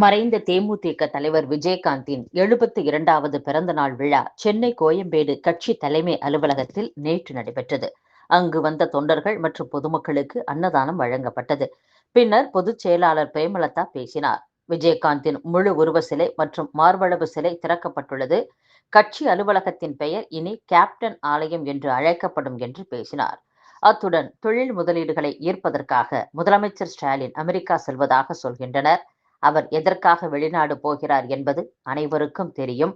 மறைந்த தேமுதிக தலைவர் விஜயகாந்தின் எழுபத்தி இரண்டாவது பிறந்த நாள் விழா சென்னை கோயம்பேடு கட்சி தலைமை அலுவலகத்தில் நேற்று நடைபெற்றது. அங்கு வந்த தொண்டர்கள் மற்றும் பொதுமக்களுக்கு அன்னதானம் வழங்கப்பட்டது. பின்னர் பொதுச் செயலாளர் பிரேமலதா பேசினார். விஜயகாந்தின் முழு உருவ சிலை மற்றும் மார்பளவு சிலை திறக்கப்பட்டுள்ளது. கட்சி அலுவலகத்தின் பெயர் இனி கேப்டன் ஆலயம் என்று அழைக்கப்படும் என்று பேசினார். அத்துடன் தொழில் முதலீடுகளை ஈர்ப்பதற்காக முதலமைச்சர் ஸ்டாலின் அமெரிக்கா செல்வதாக சொல்கின்றனர். அவர் எதற்காக வெளிநாடு போகிறார் என்பது அனைவருக்கும் தெரியும்.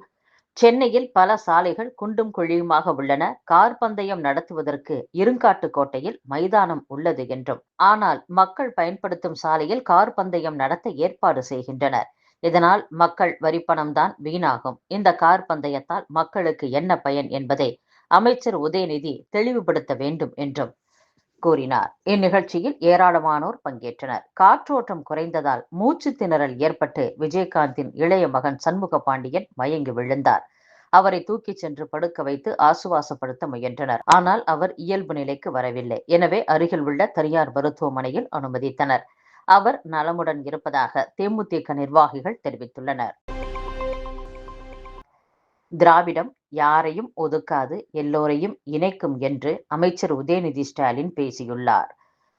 சென்னையில் பல சாலைகள் குண்டும் குழியுமாக உள்ளன. கார் பந்தயம் நடத்துவதற்கு இருங்காட்டுக்கோட்டையில் மைதானம் உள்ளது என்றும். ஆனால் மக்கள் பயன்படுத்தும் சாலையில் கார் பந்தயம் நடத்த ஏற்பாடு செய்கின்றனர். இதனால் மக்கள் வரிப்பணம்தான் வீணாகும். இந்த கார் பந்தயத்தால் மக்களுக்கு என்ன பயன் என்பதை அமைச்சர் உதயநிதி தெளிவுபடுத்த வேண்டும் என்றும் கூறினார். இந்நிகழ்ச்சியில் ஏராளமானோர் பங்கேற்றனர். காற்றோட்டம் குறைந்ததால் மூச்சு திணறல் ஏற்பட்டு விஜயகாந்தின் இளைய மகன் சண்முக பாண்டியன் மயங்கி விழுந்தார். அவரை தூக்கிச் சென்று படுக்க வைத்து ஆசுவாசப்படுத்த முயன்றனர். ஆனால் அவர் இயல்பு நிலைக்கு வரவில்லை. எனவே அருகில் உள்ள தனியார் மருத்துவமனையில் அனுமதித்தனர். அவர் நலமுடன் இருப்பதாக தேமுதிக நிர்வாகிகள் தெரிவித்துள்ளனர். திராவிடம் யாரையும் ஒதுக்காது எல்லோரையும் இணைக்கும் என்று அமைச்சர் உதயநிதி ஸ்டாலின் பேசியுள்ளார்.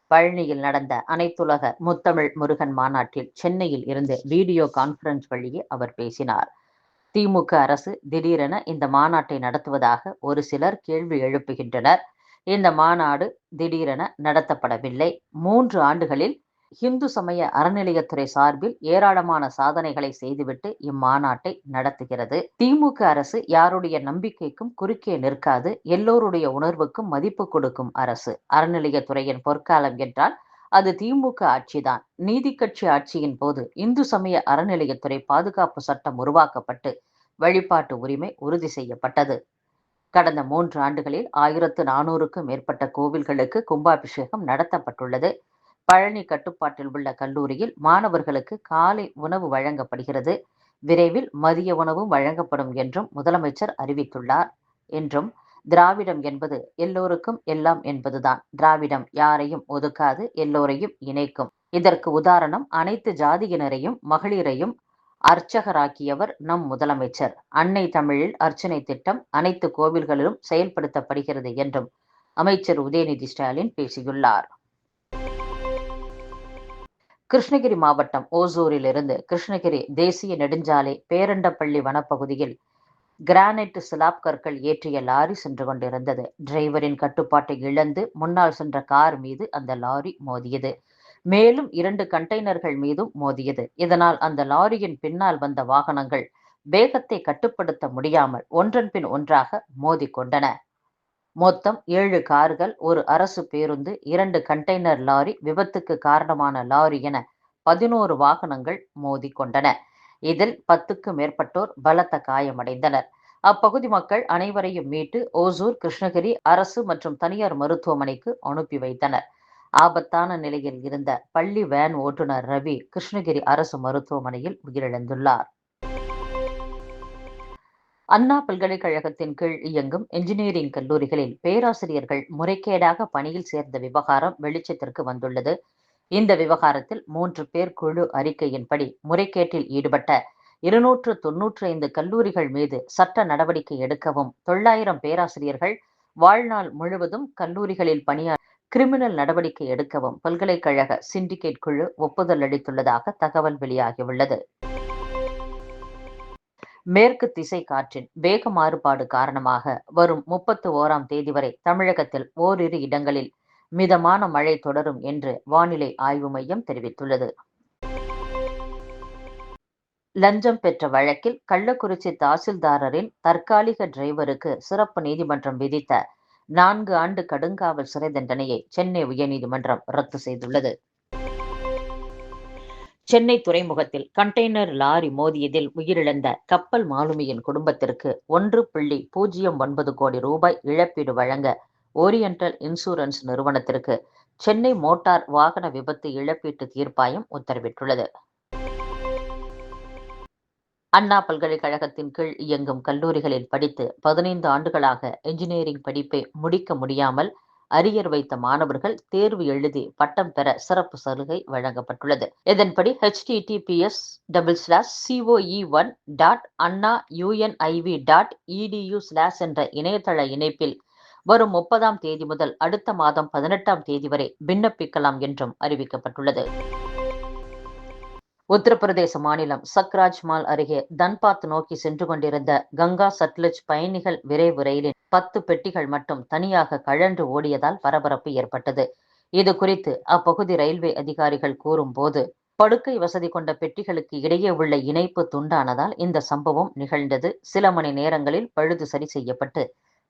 பழனியில் நடந்த அனைத்துலக முத்தமிழ் முருகன் மாநாட்டில் சென்னையில் இருந்து வீடியோ கான்பரன்ஸ் வழியே அவர் பேசினார். திமுக அரசு திடீரென இந்த மாநாட்டை நடத்துவதாக ஒரு சிலர் கேள்வி எழுப்புகின்றனர். இந்த மாநாடு திடீரென நடத்தப்படவில்லை. மூன்று ஆண்டுகளில் இந்து சமய அறநிலையத்துறை சார்பில் ஏராளமான சாதனைகளை செய்துவிட்டு இம்மாநாட்டை நடத்துகிறது. திமுக அரசு யாருடைய நம்பிக்கைக்கும் குறுக்கே நிற்காது எல்லோருடைய உணர்வுக்கும் மதிப்பு கொடுக்கும் அரசு. அறநிலையத்துறையின் பொற்காலம் என்றால் அது திமுக ஆட்சிதான். நீதி கட்சி ஆட்சியின் போது இந்து சமய அறநிலையத்துறை பாதுகாப்பு சட்டம் உருவாக்கப்பட்டு வழிபாட்டு உரிமை உறுதி செய்யப்பட்டது. கடந்த மூன்று ஆண்டுகளில் ஆயிரத்து நானூறுக்கும் மேற்பட்ட கோவில்களுக்கு கும்பாபிஷேகம் நடத்தப்பட்டுள்ளது. பழனி கட்டுப்பாட்டில் உள்ள கல்லூரியில் மாணவர்களுக்கு காலை உணவு வழங்கப்படுகிறது. விரைவில் மதிய உணவும் வழங்கப்படும் என்றும் முதலமைச்சர் அறிவித்துள்ளார். என்றும் திராவிடம் என்பது எல்லோருக்கும் எல்லாம் என்பதுதான். திராவிடம் யாரையும் ஒதுக்காது எல்லோரையும் இணைக்கும். இதற்கு உதாரணம் அனைத்து ஜாதியினரையும் மகளிரையும் அர்ச்சகராக்கியவர் நம் முதலமைச்சர். அன்னை தமிழில் அர்ச்சனை திட்டம் அனைத்து கோவில்களிலும் செயல்படுத்தப்படுகிறது என்றும் அமைச்சர் உதயநிதி ஸ்டாலின் பேசியுள்ளார். கிருஷ்ணகிரி மாவட்டம் ஓசூரிலிருந்து கிருஷ்ணகிரி தேசிய நெடுஞ்சாலை பேரண்டப்பள்ளி வனப்பகுதியில் கிரானைட் சிலாப் கற்கள் ஏற்றிய லாரி சென்று கொண்டிருந்தது. டிரைவரின் கட்டுப்பாட்டை இழந்து முன்னால் சென்ற கார் மீது அந்த லாரி மோதியது. மேலும் இரண்டு கண்டெய்னர்கள் மீதும் மோதியது. இதனால் அந்த லாரியின் பின்னால் வந்த வாகனங்கள் வேகத்தை கட்டுப்படுத்த முடியாமல் ஒன்றன் பின் ஒன்றாக மோதிக்கொண்டன. மொத்தம் ஏழு கார்கள் ஒரு அரசு பேருந்து இரண்டு கண்டெய்னர் லாரி விபத்துக்கு காரணமான லாரி என பதினோரு வாகனங்கள் மோதி கொண்டன இதில் பத்துக்கு மேற்பட்டோர் பலத்த காயமடைந்தனர். அப்பகுதி மக்கள் அனைவரையும் மீட்டு ஓசூர் கிருஷ்ணகிரி அரசு மற்றும் தனியார் மருத்துவமனைக்கு அனுப்பி வைத்தனர். ஆபத்தான நிலையில் இருந்த பள்ளி வேன் ஓட்டுநர் ரவி கிருஷ்ணகிரி அரசு மருத்துவமனையில் உயிரிழந்துள்ளார். அண்ணா பல்கலைக்கழகத்தின் கீழ் இயங்கும் என்ஜினியரிங் கல்லூரிகளில் பேராசிரியர்கள் முறைகேடாக பணியில் சேர்ந்த விவகாரம் வெளிச்சத்திற்கு வந்துள்ளது. இந்த விவகாரத்தில் மூன்று பேர் குழு அறிக்கையின்படி முறைகேட்டில் ஈடுபட்ட இருநூற்று தொன்னூற்றி ஐந்து கல்லூரிகள் மீது சட்ட நடவடிக்கை எடுக்கவும் தொள்ளாயிரம் பேராசிரியர்கள் வாழ்நாள் முழுவதும் கல்லூரிகளில் பணியா கிரிமினல் நடவடிக்கை எடுக்கவும் பல்கலைக்கழக சிண்டிகேட் குழு ஒப்புதல் அளித்துள்ளதாக தகவல் வெளியாகியுள்ளது. மேற்கு திசை காற்றின் வேக மாறுபாடு காரணமாக வரும் முப்பத்து ஓராம் தேதி வரை தமிழகத்தில் ஓரிரு இடங்களில் மிதமான மழை தொடரும் என்று வானிலை ஆய்வு மையம் தெரிவித்துள்ளது. லஞ்சம் பெற்ற வழக்கில் கள்ளக்குறிச்சி தாசில்தாரரின் தற்காலிக டிரைவருக்கு சிறப்பு நீதிமன்றம் விதித்த நான்கு ஆண்டு கடுங்காவல் சிறை தண்டனையை சென்னை உயர்நீதிமன்றம் ரத்து செய்துள்ளது. சென்னை துறைமுகத்தில் கண்டெய்னர் லாரி மோதியதில் உயிரிழந்த கப்பல் மாலுமியின் குடும்பத்திற்கு ஒன்று புள்ளி பூஜ்ஜியம் ஒன்பது கோடி ரூபாய் இழப்பீடு வழங்க ஓரியண்டல் இன்சூரன்ஸ் நிறுவனத்திற்கு சென்னை மோட்டார் வாகன விபத்து இழப்பீட்டு தீர்ப்பாயம் உத்தரவிட்டுள்ளது. அண்ணா பல்கலைக்கழகத்தின் கீழ் இயங்கும் கல்லூரிகளில் படித்து பதினைந்து ஆண்டுகளாக என்ஜினியரிங் படிப்பை முடிக்க முடியாமல் அரியர் வைத்த மாணவர்கள் தேர்வு எழுதி பட்டம் பெற சிறப்பு சலுகை வழங்கப்பட்டுள்ளது. இதன்படி HTTPS double slash COE one dot Anna UNIV dot EDU slash என்ற இணையதள இணைப்பில் வரும் முப்பதாம் தேதி முதல் அடுத்த மாதம் பதினெட்டாம் தேதி வரை விண்ணப்பிக்கலாம் என்றும் அறிவிக்கப்பட்டுள்ளது. உத்தரப்பிரதேச மாநிலம் சக்ராஜ் மால் அருகே தன்பாத் நோக்கி சென்று கொண்டிருந்த கங்கா சட்லஜ் பயணிகள் விரைவு ரயிலின் பத்து பெட்டிகள் மட்டும் தனியாக கழன்று ஓடியதால் பரபரப்பு ஏற்பட்டது. இது குறித்து அப்பகுதி ரயில்வே அதிகாரிகள் கூறும்போது படுக்கை வசதி கொண்ட பெட்டிகளுக்கு இடையே உள்ள இணைப்பு துண்டானதால் இந்த சம்பவம் நிகழ்ந்தது. சில மணி நேரங்களில் பழுது சரி செய்யப்பட்டு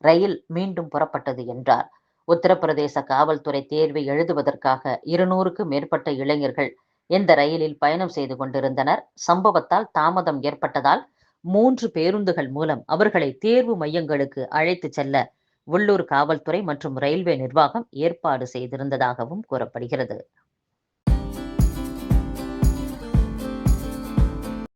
ரயில் மீண்டும் புறப்பட்டது என்றார். உத்தரப்பிரதேச காவல்துறை தேர்வை எழுதுவதற்காக இருநூறுக்கு மேற்பட்ட இளைஞர்கள் இந்த ரயிலில் பயணம் செய்து கொண்டிருந்தனர்? சம்பவத்தால் தாமதம் ஏற்பட்டதால் மூன்று பேருந்துகள் மூலம் அவர்களை தேர்வு மையங்களுக்கு அழைத்து செல்ல உள்ளூர் காவல்துறை மற்றும் ரயில்வே நிர்வாகம் ஏற்பாடு செய்திருந்ததாகவும் கூறப்படுகிறது.